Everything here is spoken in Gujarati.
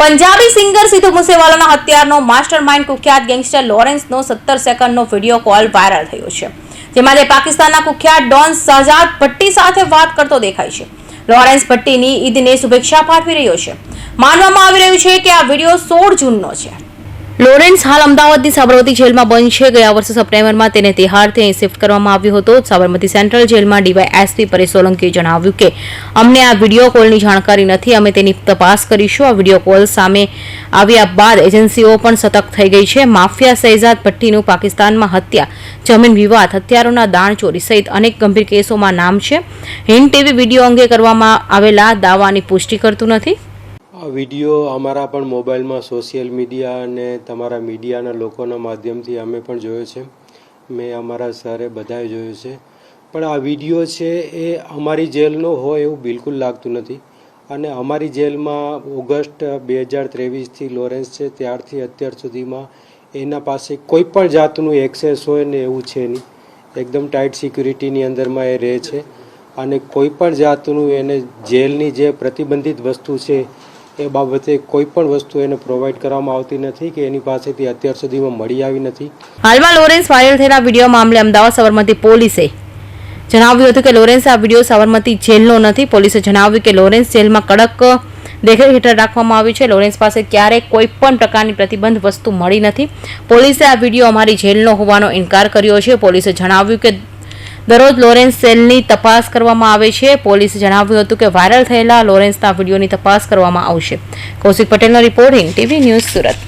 પંજાબી સિંગર સિદ્ધુ મુસેવાલાના હત્યારનો માસ્ટર માઇન્ડ કુખ્યાત ગેંગસ્ટર લોરેન્સનો સત્તર સેકન્ડનો વીડિયો કોલ વાયરલ થયો છે. જેમાં તે પાકિસ્તાનના કુખ્યાત ડોન શહજાદ ભટ્ટી સાથે વાત કરતો દેખાય છે. લોરેન્સ ભટ્ટીની ઈદને શુભેચ્છા પાઠવી રહ્યો છે. માનવામાં આવી રહ્યું છે કે આ વીડિયો સોળ જૂનનો છે. લોરેન્સ હાલ અમદાવાદની સાબરમતી જેલમાં બંધ છે. ગયા વર્ષે સપ્ટેમ્બરમાં તેને તિહારથી અહીં શિફ્ટ કરવામાં આવ્યો હતો. સાબરમતી સેન્ટ્રલ જેલમાં ડીવાયએસપી પરેશ સોલંકીએ જણાવ્યું કે, અમને આ વીડિયો કોલની જાણકારી નથી. અમે તેની તપાસ કરીશું. આ વીડિયો કોલ સામે આવ્યા બાદ એજન્સીઓ પણ સતર્ક થઈ ગઈ છે. માફિયા, સૈજાદ ભટ્ટીનું પાકિસ્તાનમાં હત્યા, જમીન વિવાદ, હથિયારોના દાણચોરી સહિત અનેક ગંભીર કેસોમાં નામ છે. હિન્દ ટીવી વીડિયો અંગે કરવામાં આવેલા દાવાની પુષ્ટિ કરતું નથી. આ વીડિયો અમારા પણ મોબાઈલમાં સોશિયલ મીડિયા અને તમારા મીડિયાના લોકોના માધ્યમથી અમે પણ જોયો છે. મેં અમારા સરે બધાએ જોયો છે. પણ આ વીડિયો છે એ અમારી જેલનો હોય એવું બિલકુલ લાગતું નથી. અને અમારી જેલમાં ઓગસ્ટ બે હજાર ત્રેવીસથી લોરેન્સ છે, ત્યારથી અત્યાર સુધીમાં એના પાસે કોઈ પણ જાતનું એક્સેસ હોય ને એવું છે નહીં. એકદમ ટાઈટ સિક્યુરિટીની અંદરમાં એ રહે છે. અને કોઈ પણ જાતનું એને જેલની જે પ્રતિબંધિત વસ્તુ છે એ બાબતે કોઈ પણ વસ્તુ એને પ્રોવાઈડ કરવામાં આવતી નથી કે એની પાસેથી અત્યાર સુધીમાં મળી આવી નથી. હાલમાં લોરેન્સ વાયરલ થયેલા વીડિયો મામલે અમદાવાદ સાબરમતી પોલીસે જણાવ્યું હતું કે લોરેન્સ આ વીડિયો સાબરમતી જેલનો નથી. પોલીસે જણાવ્યું કે લોરેન્સ જેલમાં કડક દેખરેખ હેઠળ રાખવામાં આવ્યું છે. લોરેન્સ પાસે ક્યારેય કોઈ પણ પ્રકારની પ્રતિબંધ વસ્તુ મળી નથી. પોલીસે આ વીડિયો અમારી જેલનો હોવાનો ઇનકાર કર્યો છે. પોલીસે જણાવ્યું કે દરરોજ લોરેન્સ સેલની તપાસ કરવામાં આવે છે. પોલીસે જણાવ્યું હતું કે વાયરલ થયેલા લોરેન્સના વિડીયોની તપાસ કરવામાં આવશે. કૌશિક પટેલનો રિપોર્ટિંગ ટીવી ન્યૂઝ સુરત.